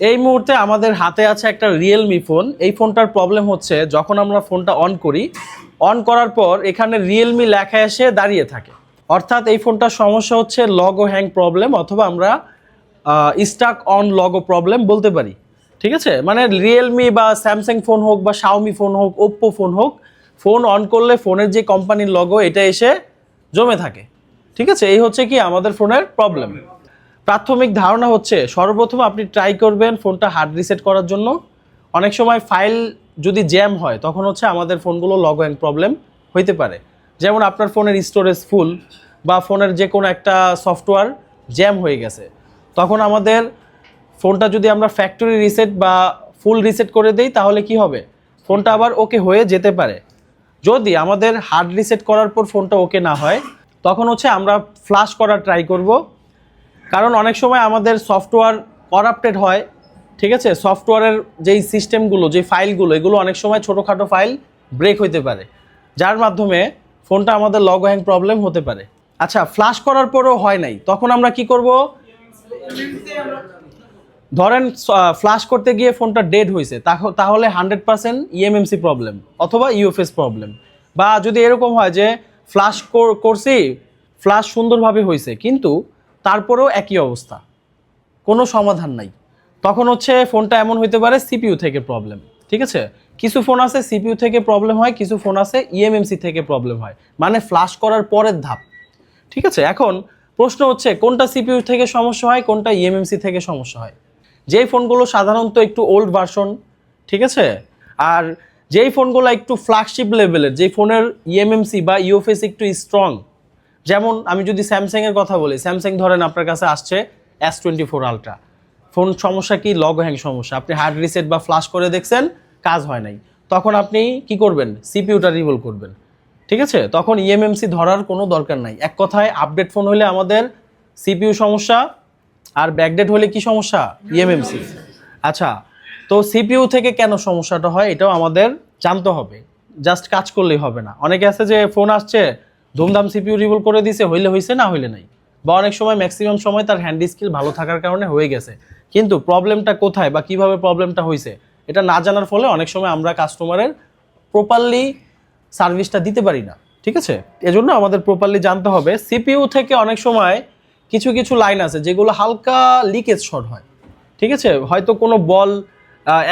এই মুহূর্তে আমাদের হাতে আছে একটা রিয়েলমি ফোন এই ফোনটার প্রবলেম হচ্ছে, যখন আমরা ফোনটা অন করি অন করার পর এখানে রিয়েলমি লেখা এসে দাঁড়িয়ে থাকে। অর্থাৎ এই ফোনটার সমস্যা হচ্ছে লগো হ্যাং প্রবলেম অথবা আমরা স্টাক অন লগো প্রবলেম বলতে পারি। ঠিক আছে? মানে রিয়েলমি বা স্যামসাং ফোন হোক বা শাওমি ফোন হোক ওপ্পো ফোন হোক ফোন অন করলে ফোনের যে কোম্পানির লগো এটা এসে জমে থাকে। ঠিক আছে? এই হচ্ছে কি আমাদের ফোনের প্রবলেম প্রাথমিক ধারণা হচ্ছে সর্বপ্রথম আপনি ট্রাই করবেন ফোনটা হার্ড রিসেট করার জন্য। অনেক সময় ফাইল যদি জ্যাম হয়, তখন হচ্ছে আমাদের ফোনগুলো লগ অ্যান্ড প্রবলেম হইতে পারে। যেমন আপনার ফোনের স্টোরেজ ফুল বা ফোনের যে কোনো একটা সফটওয়্যার জ্যাম হয়ে গেছে। তখন আমাদের ফোনটা যদি আমরা ফ্যাক্টরি রিসেট বা ফুল রিসেট করে দেই, তাহলে কি হবে? ফোনটা আবার ওকে হয়ে যেতে পারে। যদি আমাদের হার্ড রিসেট করার পর ফোনটা ওকে না হয়, তখন হচ্ছে আমরা ফ্লাশ করার ট্রাই করব। কারণ অনেক সময় আমাদের সফটওয়্যার করাপ্টেড হয়, ঠিক আছে? সফটওয়্যারের যেই সিস্টেমগুলো যে ফাইলগুলো এগুলো অনেক সময় ছোটোখাটো ফাইল ব্রেক হইতে পারে। যার মাধ্যমে ফোনটা আমাদের লগ হ্যাং প্রবলেম হতে পারে। আচ্ছা ফ্লাশ করার পরেও হয় নাই। তখন আমরা কি করব? ধরেন ফ্লাশ করতে গিয়ে ফোনটা ডেড হয়েছে তাহ- তাহলে হান্ড্রেড পার্সেন্ট ইএমএমসি প্রবলেম অথবা ইউএফএস প্রবলেম বা যদি এরকম হয় যে ফ্লাশ করছি ফ্লাশ সুন্দরভাবে হয়েছে কিন্তু তারপরেও একই অবস্থা। কোনো সমাধান নাই। তখন হচ্ছে ফোনটা এমন হইতে পারে সিপিইউ থেকে প্রবলেম ঠিক আছে? কিছু ফোন আছে সিপিইউ থেকে প্রবলেম হয়, কিছু ফোন আছে ইএমএমসি থেকে প্রবলেম হয় মানে ফ্লাশ করার পরের ধাপ, ঠিক আছে? এখন প্রশ্ন হচ্ছে, কোনটা সিপিইউ থেকে সমস্যা হয়, কোনটা ইএমএমসি থেকে সমস্যা হয়? যেই ফোনগুলো সাধারণত একটু ওল্ড ভার্সন ঠিক আছে? আর যেই ফোনগুলো একটু ফ্ল্যাগশিপ লেভেলের যেই ফোনের ইএমএমসি বা ইউএফএস একটু স্ট্রং যেমন আমি যদি স্যামসাংয়ের কথা বলি স্যামসাং ধরেন আপনার কাছে আসছে S twenty four ultra phone সমস্যা কি? লগ হ্যাং সমস্যা। আপনি হার্ড রিসেট বা ফ্লাশ করে দেখছেন, কাজ হয় নাই। তখন আপনি কি করবেন? সিপিইউটা রিভোল করবেন। ঠিক আছে? তখন ইএমএমসি ধরার কোনো দরকার নাই। এক কথায় আপডেট ফোন হলে আমাদের সিপিইউ সমস্যা, আর ব্যাকডেট হলে কি সমস্যা? ইএমএমসি আচ্ছা তো সিপিইউ থেকে কেন সমস্যাটা হয়? এটাও আমাদের জানতে হবে। জাস্ট কাজ করলেই হবে না। অনেকে আছে যে ফোন আসছে ধুমধাম সিপিইউ রিভোল করে দিছে, হইলে হইছে, না হইলে নাই। বা অনেক সময় ম্যাক্সিমাম সময় তার হ্যান্ড স্কিল ভালো থাকার কারণে হয়ে গেছে। কিন্তু প্রবলেমটা কোথায় বা কীভাবে প্রবলেমটা হয়েছে এটা না জানার ফলে অনেক সময় আমরা কাস্টমারের প্রপারলি সার্ভিসটা দিতে পারি না, ঠিক আছে? এজন্য আমাদের প্রপারলি জানতে হবে। সিপিইউ থেকে অনেক সময় কিছু কিছু লাইন আছে যেগুলো হালকা লিকেজ শর্ট হয়, ঠিক আছে? হয়তো কোনো বল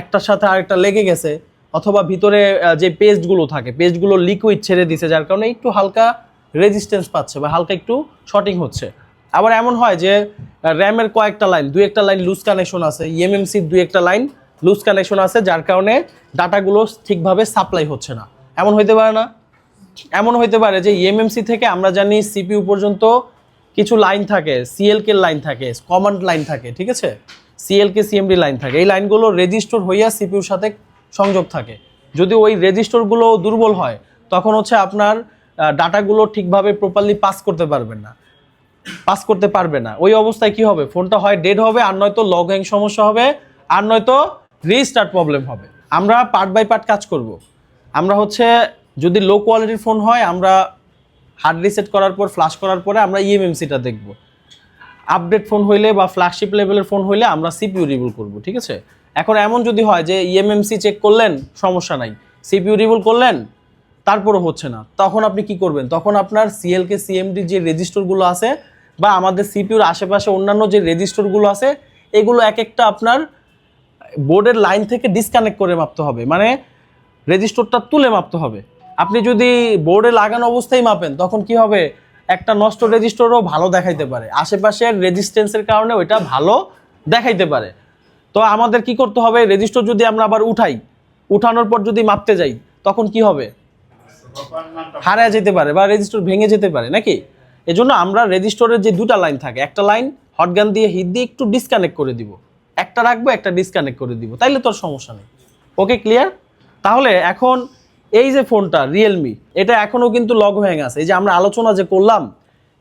একটার সাথে আরেকটা লেগে গেছে, অথবা ভিতরে যে পেস্টগুলো থাকে পেস্টগুলো লিকুইড ছেড়ে দিছে, যার কারণে একটু হালকা রেজিস্ট্যান্স পাচ্ছে বা হালকা একটু শর্টিং হচ্ছে। আবার এমন হয় যে র্যামের কয়েকটা লাইন দুই একটা লাইন লুজ কানেকশন আছে ইএমএমসির দুই একটা লাইন লুজ কানেকশন আছে, যার কারণে ডাটাগুলো ঠিকভাবে সাপ্লাই হচ্ছে না। এমন হইতে পারে না। এমন হইতে পারে যে ইএমএমসি থেকে আমরা জানি সিপিইউ পর্যন্ত কিছু লাইন থাকে সিএলকে লাইন থাকে কমান্ড লাইন থাকে, ঠিক আছে? সিএলকে সিএমডি লাইন থাকে। এই লাইনগুলো রেজিস্টোর হইয়া সিপিইউর সাথে সংযোগ থাকে। যদি ওই রেজিস্টোরগুলো দুর্বল হয়, তখন হচ্ছে আপনার ডাটাগুলো ঠিকভাবে প্রপারলি পাস করতে পারবেন না। পাস করতে পারবে না। ওই অবস্থায় কি হবে? ফোনটা হয় ডেড হবে, আর নয়তো লগ হ্যাং সমস্যা হবে, আর নয়তো রিস্টার্ট প্রবলেম হবে। আমরা পার্ট বাই পার্ট কাজ করব। আমরা হচ্ছে, যদি লো কোয়ালিটির ফোন হয়, আমরা হার্ড রিসেট করার পর ফ্লাশ করার পরে আমরা ইএমএমসিটা দেখব। আপডেট ফোন হইলে বা ফ্ল্যাগশিপ লেভেলের ফোন হইলে আমরা সিপিইউ রিভুল করব, ঠিক আছে? এখন এমন যদি হয় যে ইএমএমসি চেক করলেন, সমস্যা নাই। সিপিইউ রিভুল করলেন তারপরও হচ্ছে না। তখন আপনি কি করবেন? তখন আপনার সিএলকে সিএমডি যে রেজিস্টরগুলো আছে বা আমাদের সিপিউর আশেপাশে অন্যান্য যে রেজিস্টরগুলো আছে, এগুলো এক একটা আপনার বোর্ডের লাইন থেকে ডিসকানেক্ট করে মাপতে হবে। মানে রেজিস্টরটা তুলে মাপতে হবে। আপনি যদি বোর্ডে লাগানো অবস্থায় মাপেন, তখন কি হবে? একটা নষ্ট রেজিস্টরও ভালো দেখাইতে পারে। আশেপাশের রেজিস্ট্যান্সের কারণে ওইটা ভালো দেখাইতে পারে। তো আমাদের কি করতে হবে? রেজিস্টর যদি আমরা আবার উঠাই, উঠানোর পর যদি মাপতে যাই, তখন কি হবে? হারায় যেতে পারে বা রেজিস্টর ভেঙে যেতে পারে, নাকি? এজন্য আমরা রেজিস্টরের যে দুটা লাইন থাকে, একটা লাইন হটগান দিয়ে হিট দিয়ে একটু ডিসকানেক্ট করে দিব। একটা রাখব, একটা ডিসকানেক্ট করে দিব। তাইলে তোর সমস্যা নেই। ওকে ক্লিয়ার তাহলে এখন এই যে ফোনটা রিয়েলমি এটা এখনও কিন্তু লগ হয়ে গেছে। এই যে আমরা আলোচনা যে করলাম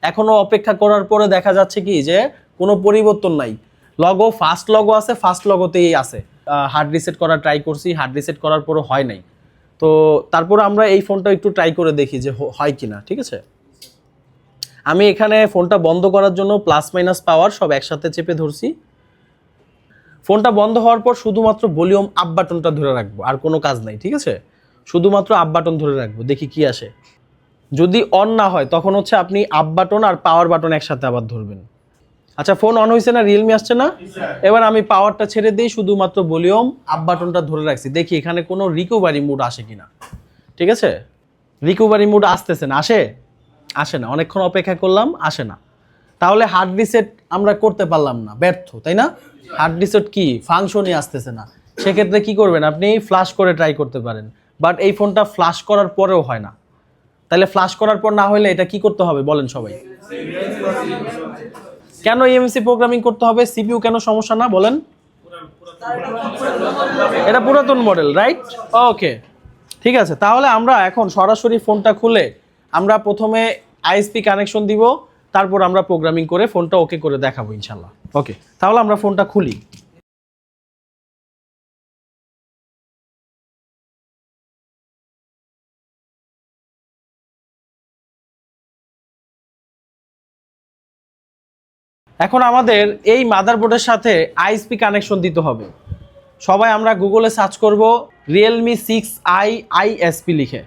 এখনও অপেক্ষা করার পরে দেখা যাচ্ছে কি যে কোনো পরিবর্তন নাই। লগো ফার্স্ট লগো আছে ফার্স্ট লগোতেই আছে। হার্ড রিসেট করার ট্রাই করছি হার্ড রিসেট করার পরও হয় নাই। তো তারপর আমরা এই ফোনটা একটু ট্রাই করে দেখি যে হয় কি না ঠিক আছে? আমি এখানে ফোনটা বন্ধ করার জন্য প্লাস মাইনাস পাওয়ার সব একসাথে চেপে ধরছি। ফোনটা বন্ধ হওয়ার পর শুধুমাত্র ভলিউম আপ বাটনটা ধরে রাখব, আর কোনো কাজ নাই, ঠিক আছে? শুধুমাত্র আপ বাটন ধরে রাখব, দেখি কি আসে। যদি অন না হয়, তখন হচ্ছে আপনি আপ বাটন আর পাওয়ার বাটন একসাথে আবার ধরবেন। আচ্ছা ফোন অন হয়েছে না রিয়েলমি আসছে না? এবার আমি পাওয়ারটা ছেড়ে দিই শুধুমাত্র ভলিউম আপ বাটনটা ধরে রাখছি। দেখি এখানে কোনো রিকোভারি মুড আসে কিনা। ঠিক আছে? রিকোভারি মুড আসতেছে না। আসে? আসে না। অনেকক্ষণ অপেক্ষা করলাম আসে না। তাহলে হার্ড রিসেট আমরা করতে পারলাম না। ব্যর্থ তাই না? হার্ড রিসেট কি? ফাংশনই আসতেছে না। সেক্ষেত্রে কি করবেন আপনি? ফ্লাশ করে ট্রাই করতে পারেন। বাট এই ফোনটা ফ্লাশ করার পরেও হয় না। তাহলে ফ্লাশ করার পর না হলে এটা কি করতে হবে? বলেন সবাই। কেন ইএমসি প্রোগ্রামিং করতে হবে? সিপিইউ কেন সমস্যা না? বলেন। এটা পুরাতন মডেল রাইট ওকে ঠিক আছে, তাহলে আমরা এখন সরাসরি ফোনটা খুলে আমরা প্রথমে আইএসপি কানেকশন দিব, তারপর আমরা প্রোগ্রামিং করে ফোনটা ওকে করে দেখাবো ইনশাল্লাহ ওকে তাহলে আমরা ফোনটা খুলি। এখন আমাদের এই মাদারবোর্ডের সাথে আইএসপি কানেকশন দিতে হবে। সবাই আমরা গুগলে সার্চ করব রিয়েলমি সিক্স আই আইএসপি লিখে।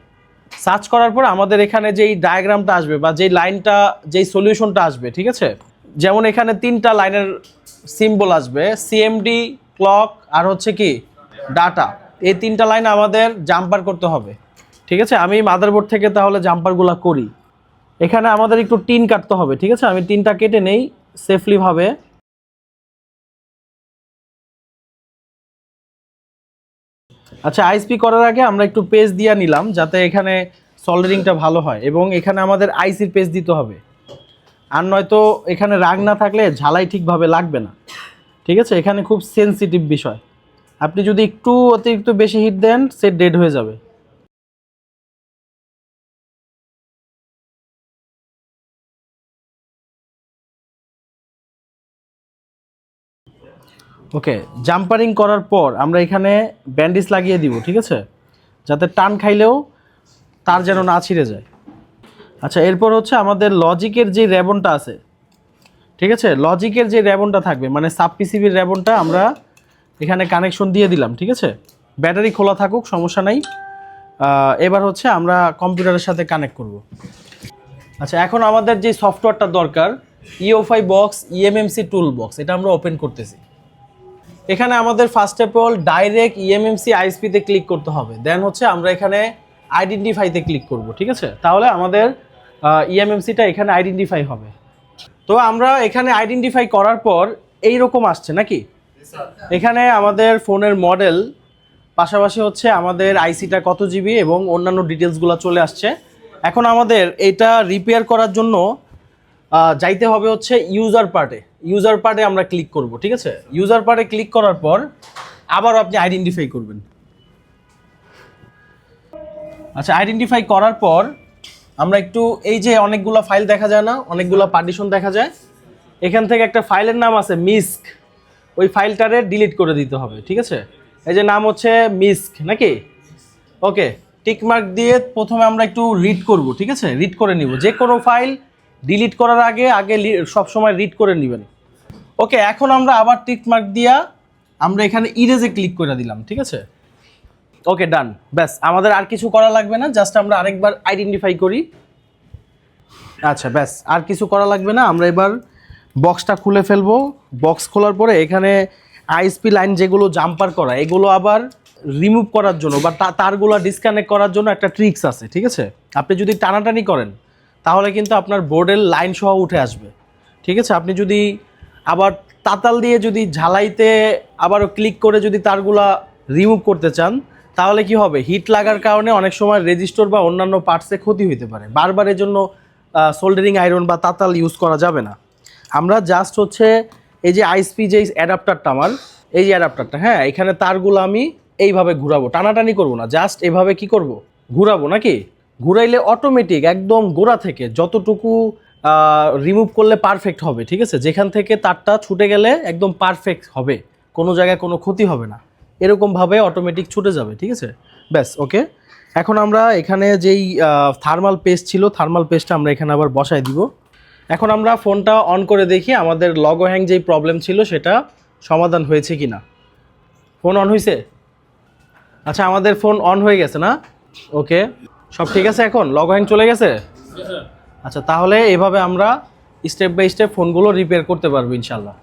সার্চ করার পর আমাদের এখানে যেই ডায়াগ্রামটা আসবে বা যেই লাইনটা যেই সলিউশনটা আসবে, ঠিক আছে? যেমন এখানে তিনটা লাইনের সিম্বল আসবে সিএমডি ক্লক আর হচ্ছে কি ডাটা এই তিনটা লাইন আমাদের জাম্পার করতে হবে, ঠিক আছে? আমি মাদারবোর্ড থেকে তাহলে জাম্পারগুলো করি। এখানে আমাদের একটু টিন কাটতে হবে, ঠিক আছে? আমি টিনটা কেটে নেই। সেফলি ভাবে। আচ্ছা আইসপি করার আগে আমরা একটু পেজ দিয়ে নিলাম যাতে এখানে সল্ডারিংটা ভালো হয় এবং এখানে আমাদের আইসির পেজ দিতে হবে। আর নয়তো এখানে রাগ না থাকলে ঝালাই ঠিকভাবে লাগবে না। ঠিক আছে? এখানে খুব সেনসিটিভ বিষয়। আপনি যদি একটু অতিরিক্ত বেশি হিট দেন সেট ডেড হয়ে যাবে। ওকে জাম্পারিং করার পর আমরা এখানে ব্যান্ডেজ লাগিয়ে দিব, ঠিক আছে? যাতে টান খাইলেও তার যেন না ছিঁড়ে যায়। আচ্ছা এরপর হচ্ছে আমাদের লজিকের যে র্যাবনটা আছে, ঠিক আছে? লজিকের যে র্যাবনটা থাকবে মানে সাব পিসিবির র্যাবনটা আমরা এখানে কানেকশন দিয়ে দিলাম, ঠিক আছে? ব্যাটারি খোলা থাকুক, সমস্যা নাই। এবার হচ্ছে আমরা কম্পিউটারের সাথে কানেক্ট করব। আচ্ছা এখন আমাদের যে সফটওয়্যারটা দরকার ইওফাই বক্স ইএমএমসি টুল বক্স এটা আমরা ওপেন করতেছি। এখানে আমাদের first of all direct eMMC আইএসপিতে click করতে হবে। দেন হচ্ছে আমরা এখানে আইডেন্টিফাইতে ক্লিক করব ঠিক আছে? তাহলে আমাদের ইএমএমসিটা এখানে আইডেন্টিফাই হবে। তো আমরা এখানে আইডেন্টিফাই করার পর এই রকম আসছে নাকি? এখানে আমাদের ফোনের মডেল পাশাপাশি হচ্ছে আমাদের আইসিটা কত জিবি এবং অন্যান্য ডিটেলসগুলো চলে আসছে। এখন আমাদের এটা রিপেয়ার করার জন্য যাইতে হবে হচ্ছে ইউজার পার্টে ইউজার পার্টে আমরা ক্লিক করব, ঠিক আছে? ইউজার পার্টে ক্লিক করার পর আবার আপনি আইডেন্টিফাই করবেন। আচ্ছা আইডেন্টিফাই করার পর আমরা একটু, এই যে অনেকগুলো ফাইল দেখা যায় না, অনেকগুলো পার্টিশন দেখা যায়, এখান থেকে একটা ফাইলের নাম আছে মিস্ক ওই ফাইলটারে ডিলিট করে দিতে হবে, ঠিক আছে? এই যে নাম হচ্ছে মিস্ক নাকি? ওকে টিকমার্ক দিয়ে প্রথমে আমরা একটু রিড করব, ঠিক আছে? রিড করে নিব। যে কোনো ফাইল ডিলিট করার আগে আগে সব সময় রিড করে নেবেন। ওকে এখন আমরা আবার টিকমার্ক দিয়া আমরা এখানে ইরেজে ক্লিক করে দিলাম, ঠিক আছে? ওকে ডান ব্যাস, আমাদের আর কিছু করা লাগবে না জাস্ট আমরা আরেকবার আইডেন্টিফাই করি। আচ্ছা ব্যাস, আর কিছু করা লাগবে না, আমরা এবার বক্সটা খুলে ফেলব। বক্স খোলার পরে এখানে আইএসপি লাইন যেগুলো জাম্পার করা, এগুলো আবার রিমুভ করার জন্য বা তারগুলো ডিসকানেক্ট করার জন্য একটা ট্রিক্স আছে, ঠিক আছে? আপনি যদি টানাটানি করেন তাহলে কিন্তু আপনার বোর্ডের লাইন সহ উঠে আসবে। ঠিক আছে? আপনি যদি আবার তাতাল দিয়ে যদি ঝালাইতে আবারও ক্লিক করে যদি তারগুলা রিমুভ করতে চান, তাহলে কি হবে? হিট লাগার কারণে অনেক সময় রেজিস্টর বা অন্যান্য পার্টসে ক্ষতি হতে পারে। বারবার এর জন্য সোল্ডারিং আয়রন বা তাতাল ইউজ করা যাবে না। আমরা জাস্ট হচ্ছে এই যে আইসপি যে অ্যাডাপ্টারটা আমার, এই যে অ্যাডাপ্টারটা হ্যাঁ? এখানে তারগুলো আমি এইভাবে ঘুরাবো। টানাটানি করব না। জাস্ট এভাবে কি করব? ঘুরাবো নাকি? ঘুরাইলে অটোমেটিক একদম গোড়া থেকে যতটুকু রিমুভ করলে পারফেক্ট হবে, ঠিক আছে? যেখান থেকে তারটা ছুটে গেলে একদম পারফেক্ট হবে। কোনো জায়গায় কোনো ক্ষতি হবে না। এরকমভাবে অটোমেটিক ছুটে যাবে, ঠিক আছে? ব্যাস ওকে এখন আমরা এখানে যেই থার্মাল পেস্ট ছিল থার্মাল পেস্টটা আমরা এখানে আবার বসায় দিব। এখন আমরা ফোনটা অন করে দেখি আমাদের লগো হ্যাং যেই প্রবলেম ছিল সেটা সমাধান হয়েছে কি না ফোন অন হয়েছে আচ্ছা আমাদের ফোন অন হয়ে গেছে না? ওকে সব ঠিক আছে এখন? লগ ইন চলে গেছে? আচ্ছা তাহলে এভাবে আমরা স্টেপ বাই স্টেপ ফোনগুলো রিপেয়ার করতে পারব ইনশাল্লাহ